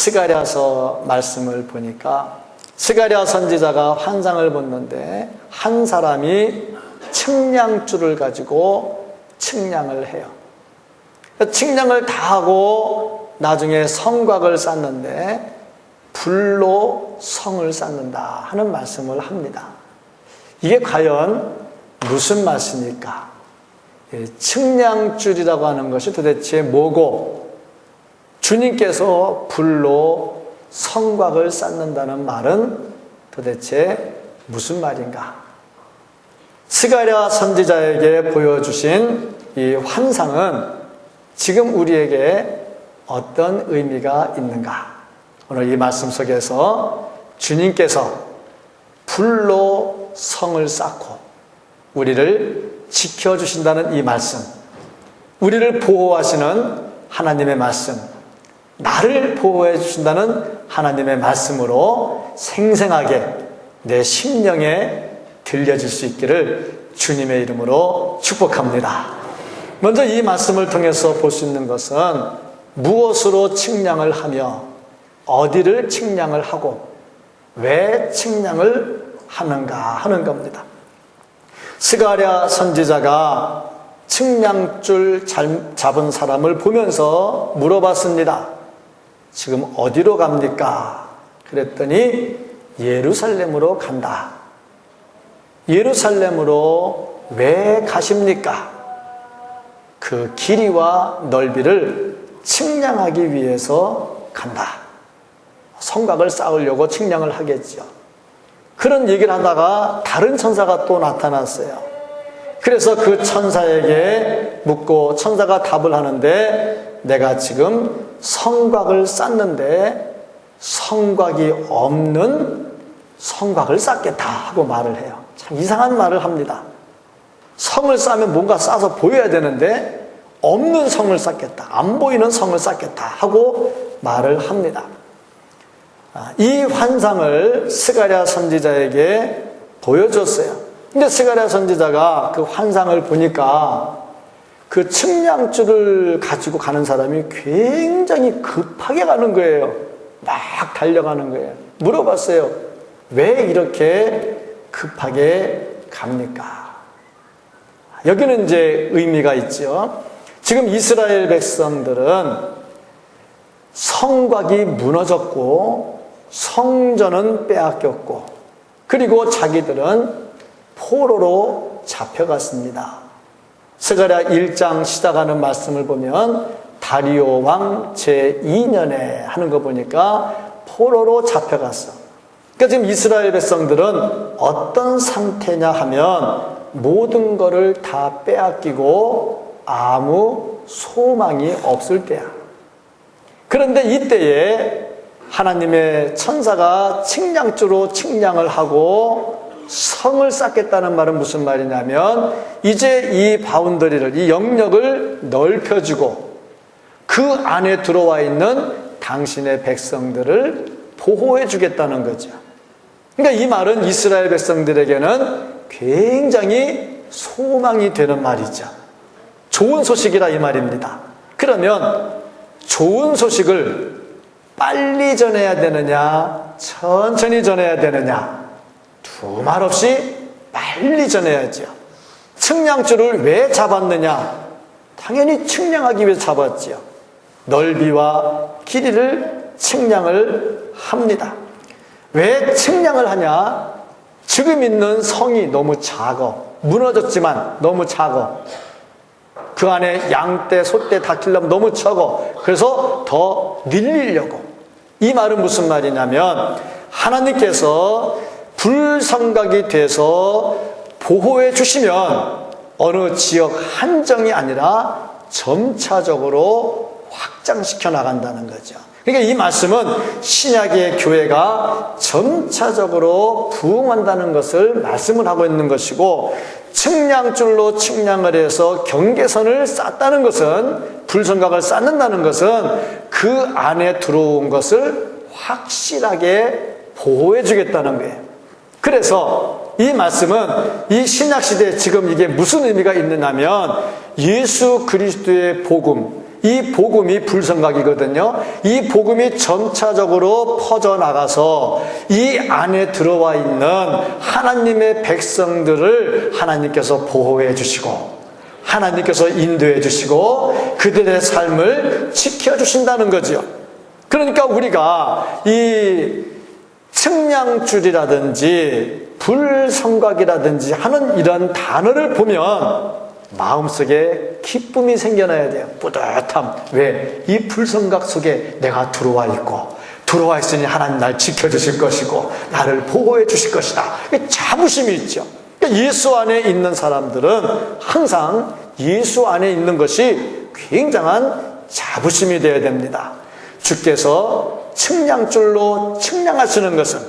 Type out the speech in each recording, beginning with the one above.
스가랴서 말씀을 보니까 스가랴 선지자가 환상을 봤는데 한 사람이 측량줄을 가지고 측량을 해요. 측량을 다 하고 나중에 성곽을 쌓는데 불로 성을 쌓는다 하는 말씀을 합니다. 이게 과연 무슨 말씀일까? 예, 측량줄이라고 하는 것이 도대체 뭐고 주님께서 불로 성곽을 쌓는다는 말은 도대체 무슨 말인가? 스가랴 선지자에게 보여주신 이 환상은 지금 우리에게 어떤 의미가 있는가? 오늘 이 말씀 속에서 주님께서 불로 성을 쌓고 우리를 지켜주신다는 이 말씀, 우리를 보호하시는 하나님의 말씀, 나를 보호해 주신다는 하나님의 말씀으로 생생하게 내 심령에 들려질 수 있기를 주님의 이름으로 축복합니다. 먼저 이 말씀을 통해서 볼 수 있는 것은 무엇으로 측량을 하며 어디를 측량을 하고 왜 측량을 하는가 하는 겁니다. 스가랴 선지자가 측량줄 잡은 사람을 보면서 물어봤습니다. 지금 어디로 갑니까? 그랬더니 예루살렘으로 간다. 예루살렘으로 왜 가십니까? 그 길이와 넓이를 측량하기 위해서 간다. 성곽을 쌓으려고 측량을 하겠죠. 그런 얘기를 하다가 다른 천사가 또 나타났어요. 그래서 그 천사에게 묻고 천사가 답을 하는데 내가 지금 성곽을 쌓는데 성곽이 없는 성곽을 쌓겠다 하고 말을 해요. 참 이상한 말을 합니다. 성을 쌓으면 뭔가 쌓아서 보여야 되는데 없는 성을 쌓겠다. 안 보이는 성을 쌓겠다 하고 말을 합니다. 아, 이 환상을 스가랴 선지자에게 보여줬어요. 근데 스가랴 선지자가 그 환상을 보니까 그 측량줄을 가지고 가는 사람이 굉장히 급하게 가는 거예요. 막 달려가는 거예요. 물어봤어요. 왜 이렇게 급하게 갑니까? 여기는 이제 의미가 있죠. 지금 이스라엘 백성들은 성곽이 무너졌고 성전은 빼앗겼고 그리고 자기들은 포로로 잡혀갔습니다. 스가랴 1장 시작하는 말씀을 보면 다리오 왕 제2년에 하는 거 보니까 포로로 잡혀갔어. 그러니까 지금 이스라엘 백성들은 어떤 상태냐 하면 모든 것을 다 빼앗기고 아무 소망이 없을 때야. 그런데 이때에 하나님의 천사가 측량주로 측량을 하고 성을 쌓겠다는 말은 무슨 말이냐면 이제 이 바운더리를 이 영역을 넓혀주고 그 안에 들어와 있는 당신의 백성들을 보호해 주겠다는 거죠. 그러니까 이 말은 이스라엘 백성들에게는 굉장히 소망이 되는 말이죠. 좋은 소식이라 이 말입니다. 그러면 좋은 소식을 빨리 전해야 되느냐, 천천히 전해야 되느냐, 두말 없이 빨리 전해야죠. 측량줄을 왜 잡았느냐? 당연히 측량하기 위해서 잡았지요. 넓이와 길이를 측량을 합니다. 왜 측량을 하냐? 지금 있는 성이 너무 작어. 무너졌지만 너무 작어. 그 안에 양떼, 소떼 다 키려면 너무 적어. 그래서 더 늘리려고. 이 말은 무슨 말이냐면 하나님께서 불성각이 돼서 보호해 주시면 어느 지역 한정이 아니라 점차적으로 확장시켜 나간다는 거죠. 그러니까 이 말씀은 신약의 교회가 점차적으로 부흥한다는 것을 말씀을 하고 있는 것이고 측량줄로 측량을 해서 경계선을 쌓다는 것은 불성각을 쌓는다는 것은 그 안에 들어온 것을 확실하게 보호해 주겠다는 거예요. 그래서 이 말씀은 이 신약 시대에 지금 이게 무슨 의미가 있느냐면 예수 그리스도의 복음, 이 복음이 불성각이거든요. 이 복음이 전차적으로 퍼져나가서 이 안에 들어와 있는 하나님의 백성들을 하나님께서 보호해 주시고 하나님께서 인도해 주시고 그들의 삶을 지켜 주신다는 거지요. 그러니까 우리가 이 측량줄이라든지 불성각이라든지 하는 이런 단어를 보면 마음속에 기쁨이 생겨나야 돼요. 뿌듯함. 왜? 이 불성각 속에 내가 들어와 있고, 들어와 있으니 하나님 날 지켜주실 것이고, 나를 보호해 주실 것이다. 자부심이 있죠. 그러니까 예수 안에 있는 사람들은 항상 예수 안에 있는 것이 굉장한 자부심이 되어야 됩니다. 주께서 측량줄로 측량하시는 것은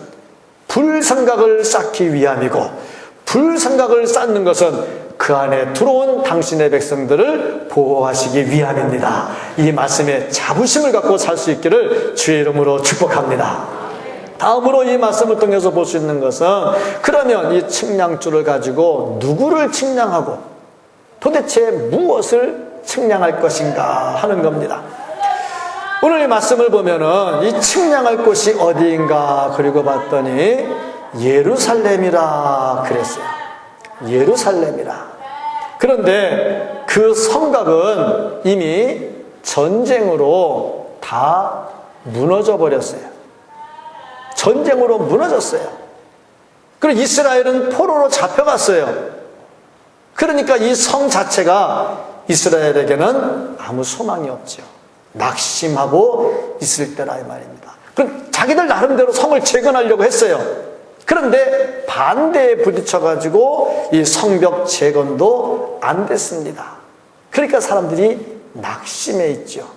불성각을 쌓기 위함이고, 불성각을 쌓는 것은 그 안에 들어온 당신의 백성들을 보호하시기 위함입니다. 이 말씀에 자부심을 갖고 살 수 있기를 주의 이름으로 축복합니다. 다음으로 이 말씀을 통해서 볼 수 있는 것은 그러면 이 측량줄을 가지고 누구를 측량하고 도대체 무엇을 측량할 것인가 하는 겁니다. 오늘 이 말씀을 보면은 이 측량할 곳이 어디인가 그리고 봤더니 예루살렘이라 그랬어요. 예루살렘이라. 그런데 그 성곽은 이미 전쟁으로 다 무너져 버렸어요. 전쟁으로 무너졌어요. 그리고 이스라엘은 포로로 잡혀갔어요. 그러니까 이 성 자체가 이스라엘에게는 아무 소망이 없죠. 낙심하고 있을 때라 이 말입니다. 그 자기들 나름대로 성을 재건하려고 했어요. 그런데 반대에 부딪혀가지고 이 성벽 재건도 안 됐습니다. 그러니까 사람들이 낙심해 있죠.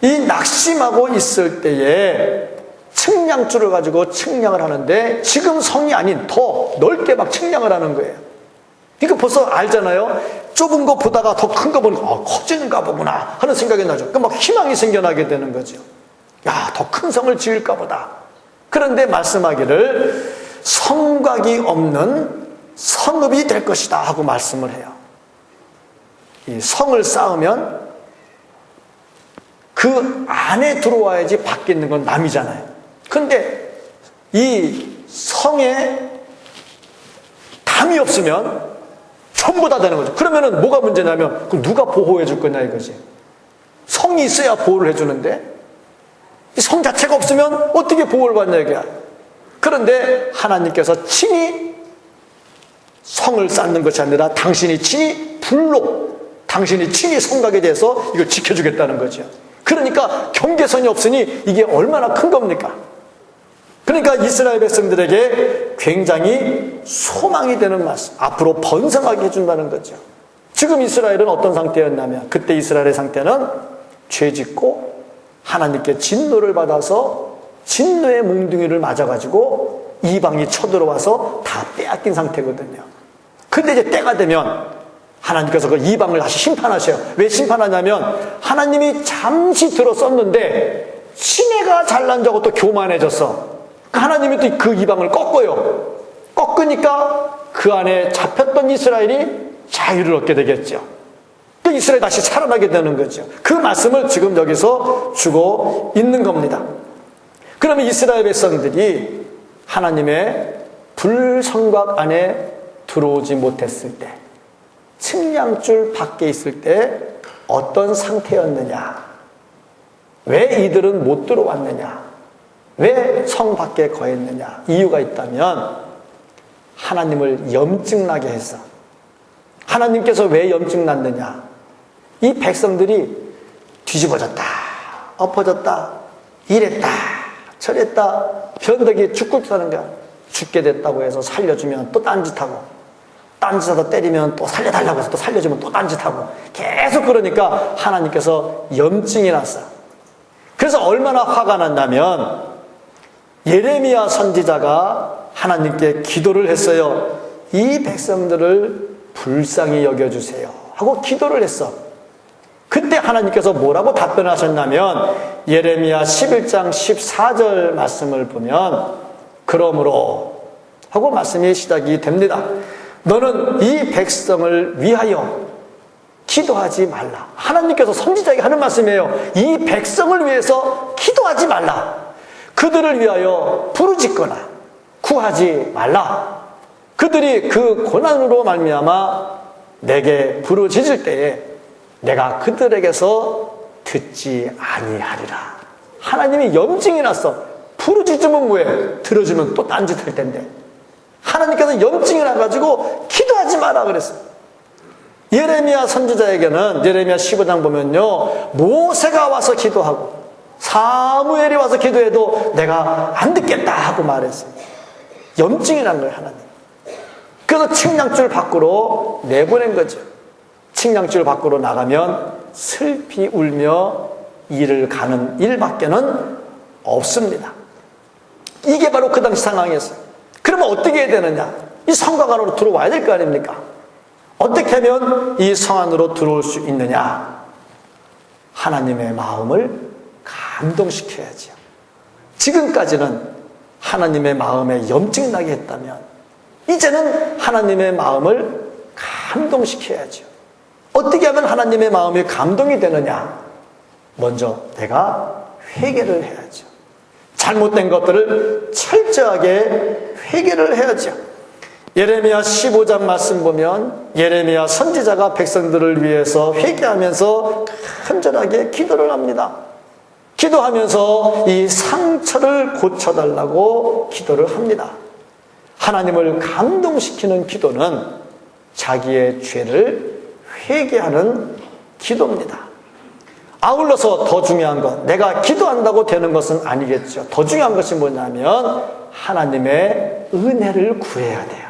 이 낙심하고 있을 때에 측량줄을 가지고 측량을 하는데 지금 성이 아닌 더 넓게 막 측량을 하는 거예요. 그러니까 벌써 알잖아요. 좁은 거 보다가 더 큰 거 보니까 어, 커지는가 보구나 하는 생각이 나죠. 그막 희망이 생겨나게 되는 거죠. 야, 더 큰 성을 지을까 보다. 그런데 말씀하기를 성곽이 없는 성읍이 될 것이다 하고 말씀을 해요. 이 성을 쌓으면 그 안에 들어와야지 밖에 있는 건 남이잖아요. 근데 이 성에 담이 없으면 전부 다 되는 거죠. 그러면은 뭐가 문제냐면 그 누가 보호해 줄 거냐 이거지. 성이 있어야 보호를 해 주는데 성 자체가 없으면 어떻게 보호를 받냐 이게. 그런데 하나님께서 친히 성을 쌓는 것이 아니라 당신이 친히 불로 당신이 친히 성곽에 대해서 이걸 지켜주겠다는 거죠. 그러니까 경계선이 없으니 이게 얼마나 큰 겁니까? 그러니까 이스라엘 백성들에게 굉장히 소망이 되는 말씀. 앞으로 번성하게 해준다는 거죠. 지금 이스라엘은 어떤 상태였냐면, 그때 이스라엘의 상태는 죄 짓고 하나님께 진노를 받아서 진노의 몽둥이를 맞아가지고 이방이 쳐들어와서 다 빼앗긴 상태거든요. 근데 이제 때가 되면 하나님께서 그 이방을 다시 심판하셔요. 왜 심판하냐면 하나님이 잠시 들어섰는데 시내가 잘난 자고 또 교만해졌어. 하나님이 또 그 이방을 꺾어요. 꺾으니까 그 안에 잡혔던 이스라엘이 자유를 얻게 되겠죠. 그 이스라엘 다시 살아나게 되는 거죠. 그 말씀을 지금 여기서 주고 있는 겁니다. 그러면 이스라엘 백성들이 하나님의 불성곽 안에 들어오지 못했을 때, 측량줄 밖에 있을 때 어떤 상태였느냐? 왜 이들은 못 들어왔느냐? 왜 성 밖에 거했느냐? 이유가 있다면 하나님을 염증나게 했어. 하나님께서 왜 염증났느냐? 이 백성들이 뒤집어졌다, 엎어졌다, 이랬다, 저랬다, 변덕이 죽고 사는 거야. 죽게 됐다고 해서 살려주면 또 딴짓하고, 딴짓하다 때리면 또 살려달라고 해서 또 살려주면 또 딴짓하고, 계속 그러니까 하나님께서 염증이 났어. 그래서 얼마나 화가 났냐면, 예레미야 선지자가 하나님께 기도를 했어요. 이 백성들을 불쌍히 여겨주세요. 하고 기도를 했어. 그때 하나님께서 뭐라고 답변하셨냐면 예레미야 11장 14절 말씀을 보면 그러므로 하고 말씀이 시작이 됩니다. 너는 이 백성을 위하여 기도하지 말라. 하나님께서 선지자에게 하는 말씀이에요. 이 백성을 위해서 기도하지 말라. 그들을 위하여 부르짖거나 구하지 말라. 그들이 그 고난으로 말미암아 내게 부르짖을 때에 내가 그들에게서 듣지 아니하리라. 하나님이 염증이 났어. 부르짖으면 뭐해? 들어주면 또 딴짓할 텐데. 하나님께서 염증이 나가지고 기도하지 마라 그랬어요. 예레미야 선지자에게는 예레미야 15장 보면요. 모세가 와서 기도하고 사무엘이 와서 기도해도 내가 안 듣겠다 하고 말했어요. 염증이 난 거예요, 하나님. 그래서 측량줄 밖으로 내보낸 거죠. 측량줄 밖으로 나가면 슬피 울며 일을 가는 일밖에는 없습니다. 이게 바로 그 당시 상황이었어요. 그러면 어떻게 해야 되느냐? 이 성곽 안으로 들어와야 될 거 아닙니까? 어떻게 하면 이 성 안으로 들어올 수 있느냐? 하나님의 마음을 감동시켜야지요. 지금까지는 하나님의 마음에 염증나게 했다면, 이제는 하나님의 마음을 감동시켜야죠. 어떻게 하면 하나님의 마음이 감동이 되느냐? 먼저 내가 회개를 해야죠. 잘못된 것들을 철저하게 회개를 해야죠. 예레미야 15장 말씀 보면 예레미야 선지자가 백성들을 위해서 회개하면서 간절하게 기도를 합니다. 기도하면서 이 상처를 고쳐달라고 기도를 합니다. 하나님을 감동시키는 기도는 자기의 죄를 회개하는 기도입니다. 아울러서 더 중요한 것, 내가 기도한다고 되는 것은 아니겠죠. 더 중요한 것이 뭐냐면 하나님의 은혜를 구해야 돼요.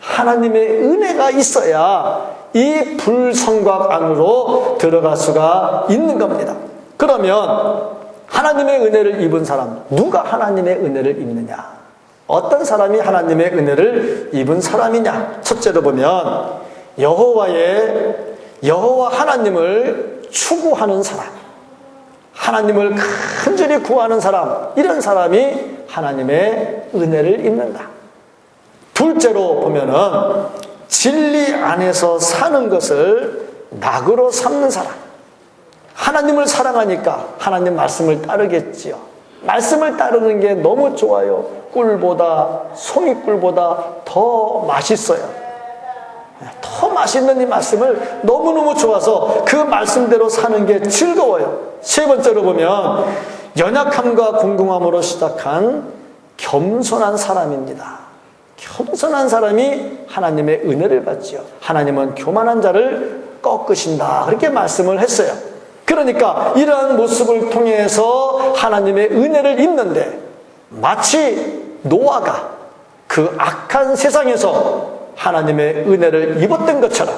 하나님의 은혜가 있어야 이 불성곽 안으로 들어갈 수가 있는 겁니다. 그러면 하나님의 은혜를 입은 사람, 누가 하나님의 은혜를 입느냐? 어떤 사람이 하나님의 은혜를 입은 사람이냐? 첫째로 보면 여호와의 여호와 하나님을 추구하는 사람, 하나님을 간절히 구하는 사람, 이런 사람이 하나님의 은혜를 입는다. 둘째로 보면은 진리 안에서 사는 것을 낙으로 삼는 사람. 하나님을 사랑하니까 하나님 말씀을 따르겠지요. 말씀을 따르는 게 너무 좋아요. 꿀보다, 송이꿀보다 더 맛있어요. 더 맛있는 이 말씀을 너무너무 좋아서 그 말씀대로 사는 게 즐거워요. 세 번째로 보면 연약함과 궁금함으로 시작한 겸손한 사람입니다. 겸손한 사람이 하나님의 은혜를 받지요. 하나님은 교만한 자를 꺾으신다. 그렇게 말씀을 했어요. 그러니까 이러한 모습을 통해서 하나님의 은혜를 입는데 마치 노아가 그 악한 세상에서 하나님의 은혜를 입었던 것처럼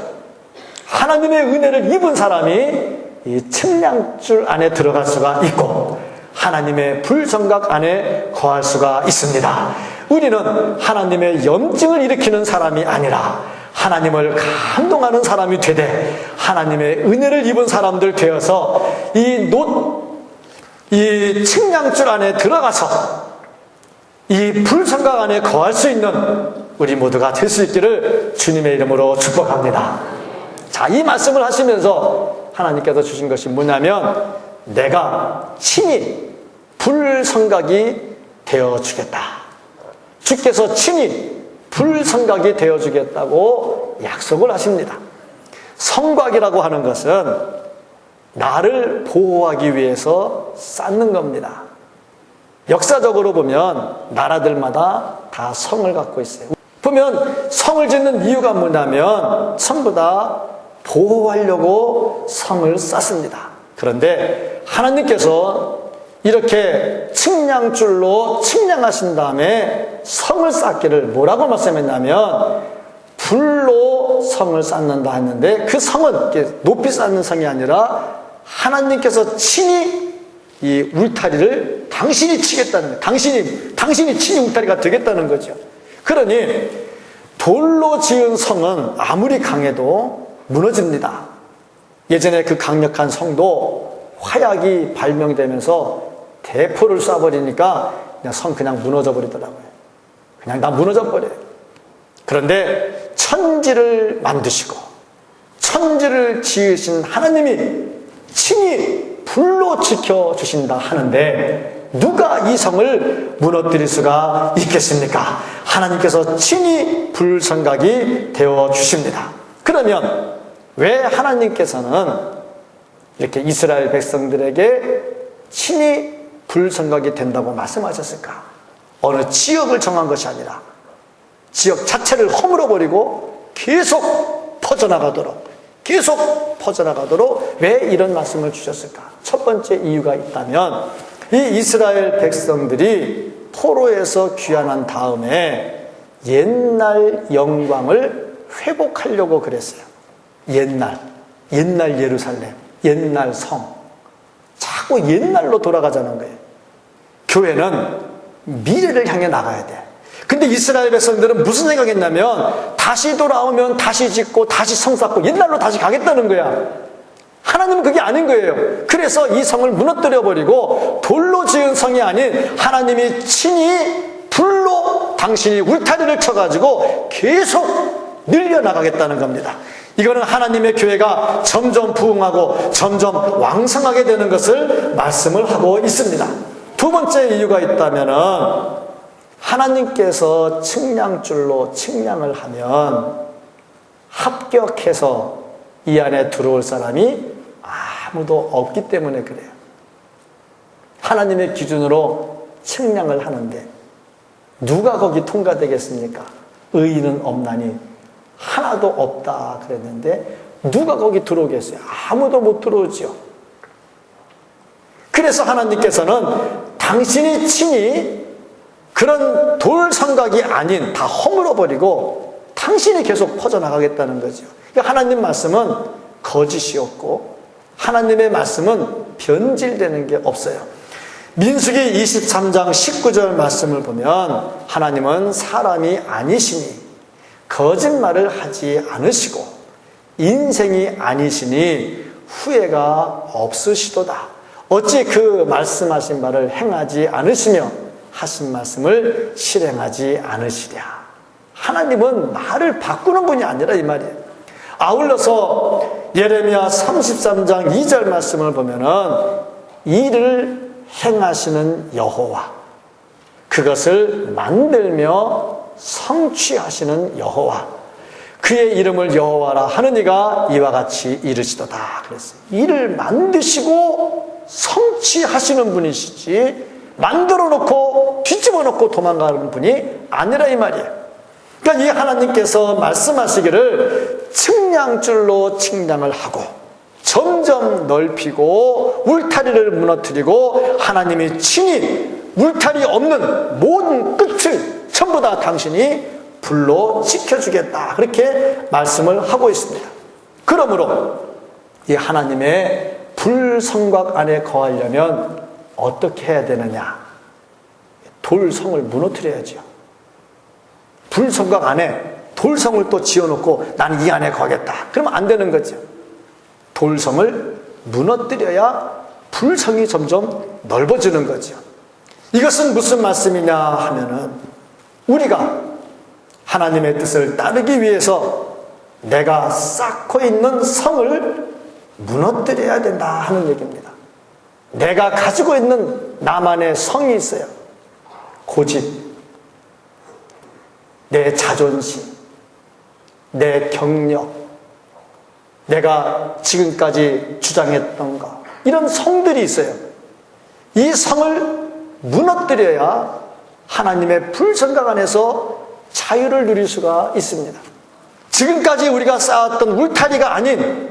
하나님의 은혜를 입은 사람이 이 측량줄 안에 들어갈 수가 있고 하나님의 불성각 안에 거할 수가 있습니다. 우리는 하나님의 염증을 일으키는 사람이 아니라 하나님을 감동하는 사람이 되되 하나님의 은혜를 입은 사람들 되어서 이 노, 이 측량줄 안에 들어가서 이 불성각 안에 거할 수 있는 우리 모두가 될 수 있기를 주님의 이름으로 축복합니다. 자, 이 말씀을 하시면서 하나님께서 주신 것이 뭐냐면 내가 친히 불성각이 되어 주겠다. 주께서 친히 불성각이 되어 주겠다고 약속을 하십니다. 성곽이라고 하는 것은 나를 보호하기 위해서 쌓는 겁니다. 역사적으로 보면 나라들마다 다 성을 갖고 있어요. 보면 성을 짓는 이유가 뭐냐면 전부 다 보호하려고 성을 쌓습니다. 그런데 하나님께서 이렇게 측량줄로 측량하신 다음에 성을 쌓기를 뭐라고 말씀했냐면 불로 성을 쌓는다 했는데 그 성은 높이 쌓는 성이 아니라 하나님께서 친히 이 울타리를 당신이 치겠다는 거예요. 당신이, 당신이 친히 울타리가 되겠다는 거죠. 그러니 돌로 지은 성은 아무리 강해도 무너집니다. 예전에 그 강력한 성도 화약이 발명되면서 대포를 쏴버리니까 그냥 성 그냥 무너져 버리더라고요. 그냥 다 무너져 버려요. 그런데 천지를 만드시고 천지를 지으신 하나님이 친히 불로 지켜 주신다 하는데 누가 이 성을 무너뜨릴 수가 있겠습니까? 하나님께서 친히 불성각이 되어 주십니다. 그러면 왜 하나님께서는 이렇게 이스라엘 백성들에게 친히 불성각이 된다고 말씀하셨을까? 어느 지역을 정한 것이 아니라 지역 자체를 허물어 버리고 계속 퍼져나가도록 계속 퍼져나가도록 왜 이런 말씀을 주셨을까? 첫 번째 이유가 있다면 이 이스라엘 백성들이 포로에서 귀환한 다음에 옛날 영광을 회복하려고 그랬어요. 옛날, 옛날 예루살렘, 옛날 성. 자꾸 옛날로 돌아가자는 거예요. 교회는 미래를 향해 나가야 돼. 근데 이스라엘 백성들은 무슨 생각했냐면 다시 돌아오면 다시 짓고 다시 성 쌓고 옛날로 다시 가겠다는 거야. 하나님은 그게 아닌 거예요. 그래서 이 성을 무너뜨려 버리고 돌로 지은 성이 아닌 하나님이 친히 불로 당신이 울타리를 쳐가지고 계속 늘려나가겠다는 겁니다. 이거는 하나님의 교회가 점점 부흥하고 점점 왕성하게 되는 것을 말씀을 하고 있습니다. 두 번째 이유가 있다면은 하나님께서 측량줄로 측량을 하면 합격해서 이 안에 들어올 사람이 아무도 없기 때문에 그래요. 하나님의 기준으로 측량을 하는데 누가 거기 통과되겠습니까? 의인은 없나니 하나도 없다 그랬는데 누가 거기 들어오겠어요? 아무도 못 들어오지요. 그래서 하나님께서는 당신이 친히 그런 돌 성각이 아닌 다 허물어 버리고 당신이 계속 퍼져나가겠다는 거죠. 그러니까 하나님 말씀은 거짓이었고 하나님의 말씀은 변질되는 게 없어요. 민수기 23장 19절 말씀을 보면 하나님은 사람이 아니시니 거짓말을 하지 않으시고 인생이 아니시니 후회가 없으시도다. 어찌 그 말씀하신 바를 행하지 않으시며 하신 말씀을 실행하지 않으시랴. 하나님은 말을 바꾸는 분이 아니라 이 말이에요. 아울러서 예레미야 33장 2절 말씀을 보면은 일을 행하시는 여호와 그것을 만들며 성취하시는 여호와 그의 이름을 여호와라 하는 이가 이와 같이 이르시도다 그랬어요. 일을 만드시고 성취하시는 분이시지 만들어 놓고 뒤집어 놓고 도망가는 분이 아니라 이 말이에요. 그러니까 이 하나님께서 말씀하시기를 측량줄로 측량을 하고 점점 넓히고 울타리를 무너뜨리고 하나님이 친히 울타리 없는 모든 끝을 전부 다 당신이 불로 지켜주겠다. 그렇게 말씀을 하고 있습니다. 그러므로 이 하나님의 불성곽 안에 거하려면 어떻게 해야 되느냐? 돌성을 무너뜨려야죠. 불성곽 안에 돌성을 또 지어놓고 나는 이 안에 거하겠다. 그러면 안 되는 거죠. 돌성을 무너뜨려야 불성이 점점 넓어지는 거죠. 이것은 무슨 말씀이냐 하면은 우리가 하나님의 뜻을 따르기 위해서 내가 쌓고 있는 성을 무너뜨려야 된다 하는 얘기입니다. 내가 가지고 있는 나만의 성이 있어요. 고집, 내 자존심, 내 경력, 내가 지금까지 주장했던 것, 이런 성들이 있어요. 이 성을 무너뜨려야 하나님의 불성각 안에서 자유를 누릴 수가 있습니다. 지금까지 우리가 쌓았던 울타리가 아닌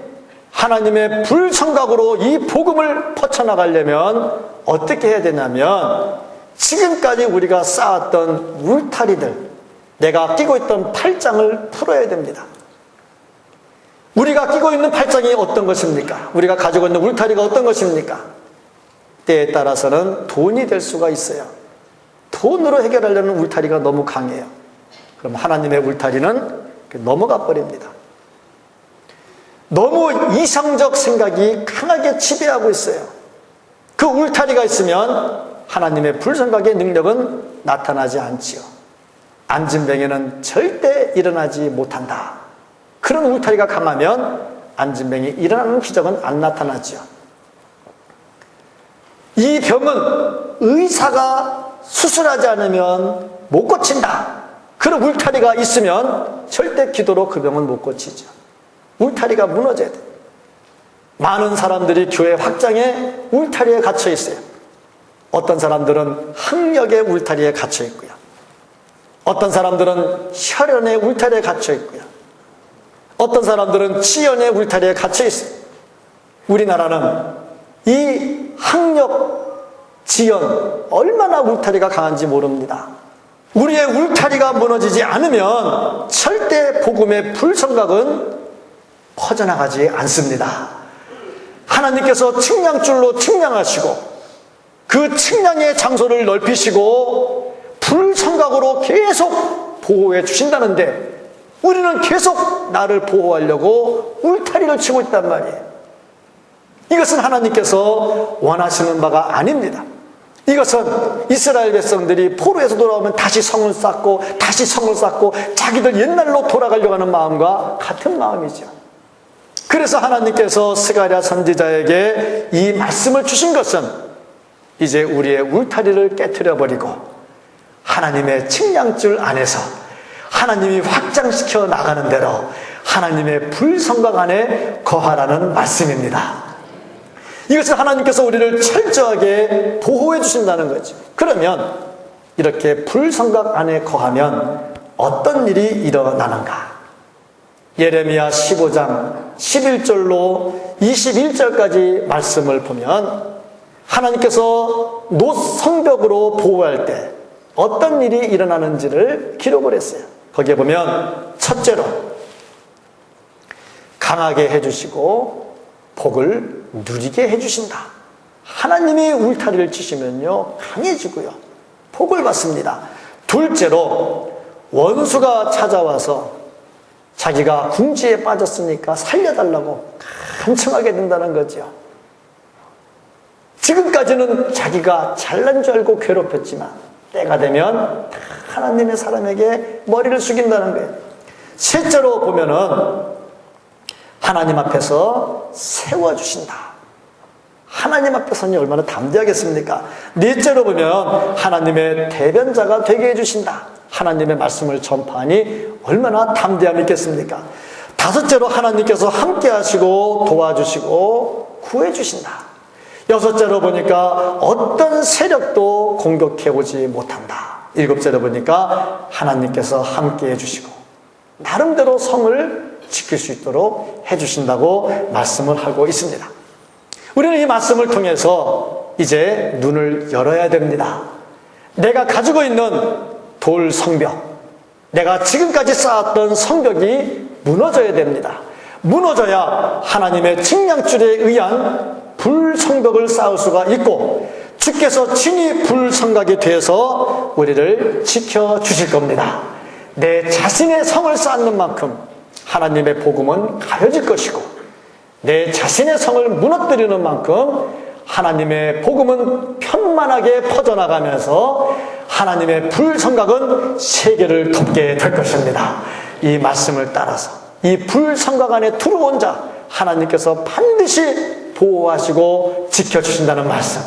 하나님의 불성각으로 이 복음을 퍼쳐나가려면 어떻게 해야 되냐면 지금까지 우리가 쌓았던 울타리들, 내가 끼고 있던 팔짱을 풀어야 됩니다. 우리가 끼고 있는 팔짱이 어떤 것입니까? 우리가 가지고 있는 울타리가 어떤 것입니까? 때에 따라서는 돈이 될 수가 있어요. 돈으로 해결하려는 울타리가 너무 강해요. 그럼 하나님의 울타리는 넘어가 버립니다. 너무 이상적 생각이 강하게 지배하고 있어요. 그 울타리가 있으면 하나님의 불성각의 능력은 나타나지 않지요. 앉은 병에는 절대 일어나지 못한다. 그런 울타리가 강하면 안진병이 일어나는 기적은 안 나타나지요. 이 병은 의사가 수술하지 않으면 못 고친다. 그런 울타리가 있으면 절대 기도로 그 병은 못 고치죠. 울타리가 무너져야 돼. 많은 사람들이 교회 확장에 울타리에 갇혀 있어요. 어떤 사람들은 학력의 울타리에 갇혀 있고요. 어떤 사람들은 혈연의 울타리에 갇혀 있고요. 어떤 사람들은 치연의 울타리에 갇혀 있어요. 우리나라는 이 학력, 지연, 얼마나 울타리가 강한지 모릅니다. 우리의 울타리가 무너지지 않으면 절대 복음의 불성각은 퍼져나가지 않습니다. 하나님께서 측량줄로 측량하시고 그 측량의 장소를 넓히시고 불성각으로 계속 보호해 주신다는데 우리는 계속 나를 보호하려고 울타리를 치고 있단 말이에요. 이것은 하나님께서 원하시는 바가 아닙니다. 이것은 이스라엘 백성들이 포로에서 돌아오면 다시 성을 쌓고 다시 성을 쌓고 자기들 옛날로 돌아가려고 하는 마음과 같은 마음이죠. 그래서 하나님께서 스가랴 선지자에게 이 말씀을 주신 것은 이제 우리의 울타리를 깨뜨려 버리고 하나님의 측량줄 안에서 하나님이 확장시켜 나가는 대로 하나님의 불성각 안에 거하라는 말씀입니다. 이것은 하나님께서 우리를 철저하게 보호해 주신다는 거죠. 그러면 이렇게 불성각 안에 거하면 어떤 일이 일어나는가? 예레미야 15장 11절로 21절까지 말씀을 보면 하나님께서 노 성벽으로 보호할 때 어떤 일이 일어나는지를 기록을 했어요. 거기에 보면 첫째로 강하게 해주시고 복을 누리게 해주신다. 하나님이 울타리를 치시면요 강해지고요 복을 받습니다. 둘째로 원수가 찾아와서 자기가 궁지에 빠졌으니까 살려달라고 간청하게 된다는 거죠. 지금까지는 자기가 잘난 줄 알고 괴롭혔지만 때가 되면 하나님의 사람에게 머리를 숙인다는 거예요. 셋째로 보면은 하나님 앞에서 세워주신다. 하나님 앞에서는 얼마나 담대하겠습니까? 넷째로 보면 하나님의 대변자가 되게 해주신다. 하나님의 말씀을 전파하니 얼마나 담대함이 있겠습니까? 다섯째로 하나님께서 함께 하시고 도와주시고 구해주신다. 여섯째로 보니까 어떤 세력도 공격해 오지 못한다. 일곱째로 보니까 하나님께서 함께 해주시고 나름대로 성을 지킬 수 있도록 해주신다고 말씀을 하고 있습니다. 우리는 이 말씀을 통해서 이제 눈을 열어야 됩니다. 내가 가지고 있는 돌 성벽, 내가 지금까지 쌓았던 성벽이 무너져야 됩니다. 무너져야 하나님의 측량줄에 의한 불성벽을 쌓을 수가 있고 주께서 친히 불성각이 되어서 우리를 지켜주실 겁니다. 내 자신의 성을 쌓는 만큼 하나님의 복음은 가려질 것이고 내 자신의 성을 무너뜨리는 만큼 하나님의 복음은 편만하게 퍼져나가면서 하나님의 불성각은 세계를 덮게 될 것입니다. 이 말씀을 따라서 이 불성각 안에 들어온 자 하나님께서 반드시 보호하시고 지켜주신다는 말씀.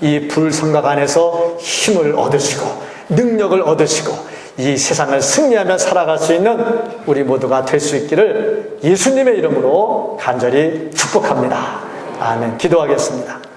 이 불성각 안에서 힘을 얻으시고 능력을 얻으시고 이 세상을 승리하며 살아갈 수 있는 우리 모두가 될 수 있기를 예수님의 이름으로 간절히 축복합니다. 아멘. 기도하겠습니다.